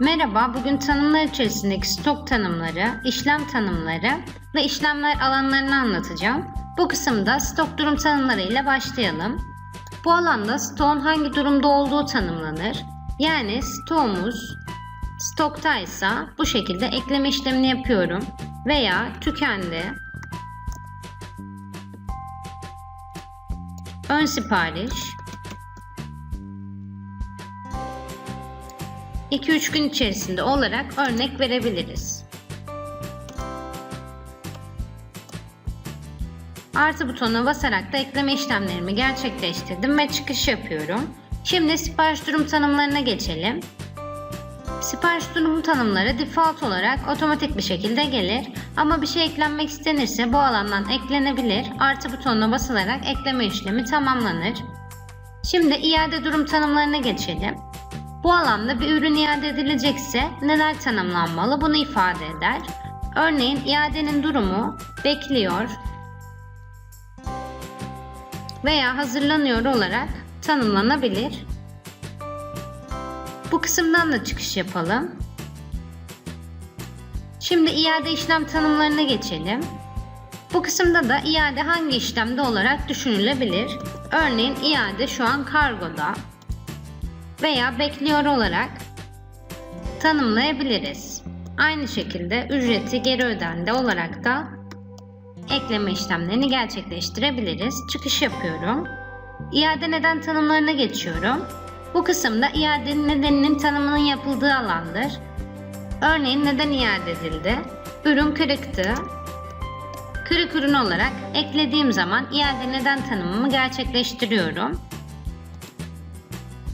Merhaba, bugün tanımlar içerisindeki stok tanımları, işlem tanımları ve işlemler alanlarını anlatacağım. Bu kısımda stok durum tanımları ile başlayalım. Bu alanda stoğun hangi durumda olduğu tanımlanır. Yani stoğumuz stoktaysa bu şekilde ekleme işlemini yapıyorum veya tükendi, ön sipariş, 2-3 gün içerisinde olarak örnek verebiliriz. Artı butonuna basarak da ekleme işlemlerimi gerçekleştirdim ve çıkış yapıyorum. Şimdi sipariş durum tanımlarına geçelim. Sipariş durum tanımları default olarak otomatik bir şekilde gelir ama bir şey eklenmek istenirse bu alandan eklenebilir. Artı butonuna basılarak ekleme işlemi tamamlanır. Şimdi iade durum tanımlarına geçelim. Bu alanda bir ürün iade edilecekse neler tanımlanmalı bunu ifade eder. Örneğin iadenin durumu bekliyor veya hazırlanıyor olarak tanımlanabilir. Bu kısımdan da çıkış yapalım. Şimdi iade işlem tanımlarına geçelim. Bu kısımda da iade hangi işlemde olarak düşünülebilir? Örneğin iade şu an kargoda veya bekliyor olarak tanımlayabiliriz. Aynı şekilde ücreti geri ödendi olarak da ekleme işlemlerini gerçekleştirebiliriz. Çıkış yapıyorum. İade neden tanımlarına geçiyorum. Bu kısımda iadenin nedeninin tanımının yapıldığı alandır. Örneğin neden iade edildi? Ürün kırıktı. Kırık ürün olarak eklediğim zaman iade neden tanımımı gerçekleştiriyorum.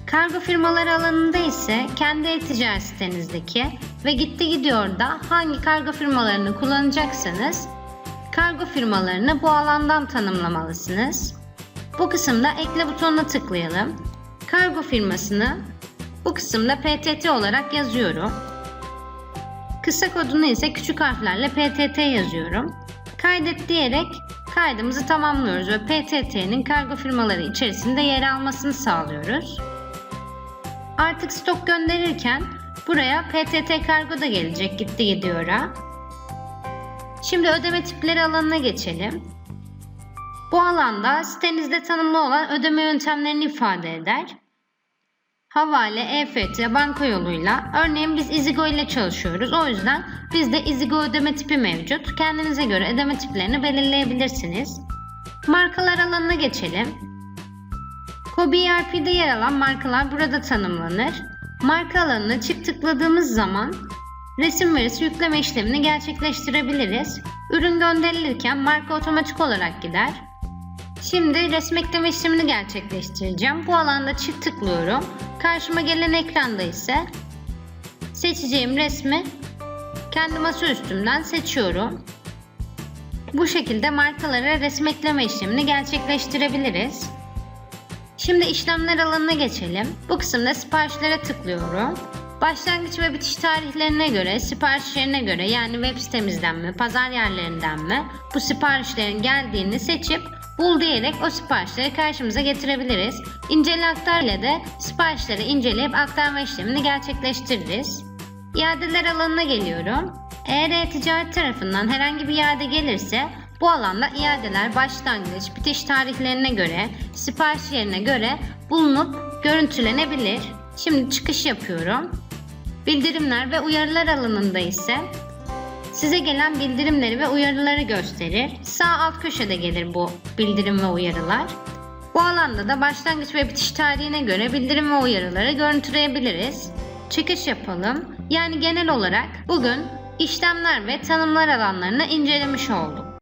Kargo firmaları alanında ise kendi e-ticaret sitenizdeki ve gitti gidiyor da hangi kargo firmalarını kullanacaksanız kargo firmalarını bu alandan tanımlamalısınız. Bu kısımda ekle butonuna tıklayalım. Kargo firmasını bu kısımda PTT olarak yazıyorum. Kısa kodunu ise küçük harflerle PTT yazıyorum. Kaydet diyerek kaydımızı tamamlıyoruz ve PTT'nin kargo firmaları içerisinde yer almasını sağlıyoruz. Artık stok gönderirken buraya PTT kargo da gelecek gitti gidiyor'a. Şimdi ödeme tipleri alanına geçelim. Bu alanda sitenizde tanımlı olan ödeme yöntemlerini ifade eder. Havale, EFT, banka yoluyla. Örneğin biz Izigo ile çalışıyoruz. O yüzden bizde Izigo ödeme tipi mevcut. Kendinize göre ödeme tiplerini belirleyebilirsiniz. Markalar alanına geçelim. Kobi ERP'de yer alan markalar burada tanımlanır. Marka alanına çift tıkladığımız zaman resim verisi yükleme işlemini gerçekleştirebiliriz. Ürün gönderilirken marka otomatik olarak gider. Şimdi resim ekleme işlemini gerçekleştireceğim. Bu alanda çift tıklıyorum. Karşıma gelen ekranda ise seçeceğim resmi kendi masaüstümden seçiyorum. Bu şekilde markalara resim ekleme işlemini gerçekleştirebiliriz. Şimdi işlemler alanına geçelim. Bu kısımda siparişlere tıklıyorum. Başlangıç ve bitiş tarihlerine göre, sipariş yerine göre yani web sitemizden mi, pazar yerlerinden mi bu siparişlerin geldiğini seçip bul diyerek o siparişleri karşımıza getirebiliriz. İncele aktar ile de siparişleri inceleyip aktarma işlemini gerçekleştiririz. İadeler alanına geliyorum. Eğer e-ticaret tarafından herhangi bir iade gelirse bu alanda iadeler başlangıç, bitiş tarihlerine göre, sipariş yerine göre bulunup görüntülenebilir. Şimdi çıkış yapıyorum. Bildirimler ve uyarılar alanında ise size gelen bildirimleri ve uyarıları gösterir. Sağ alt köşede gelir bu bildirim ve uyarılar. Bu alanda da başlangıç ve bitiş tarihine göre bildirim ve uyarıları görüntüleyebiliriz. Çıkış yapalım. Yani genel olarak bugün işlemler ve tanımlar alanlarını incelemiş olduk.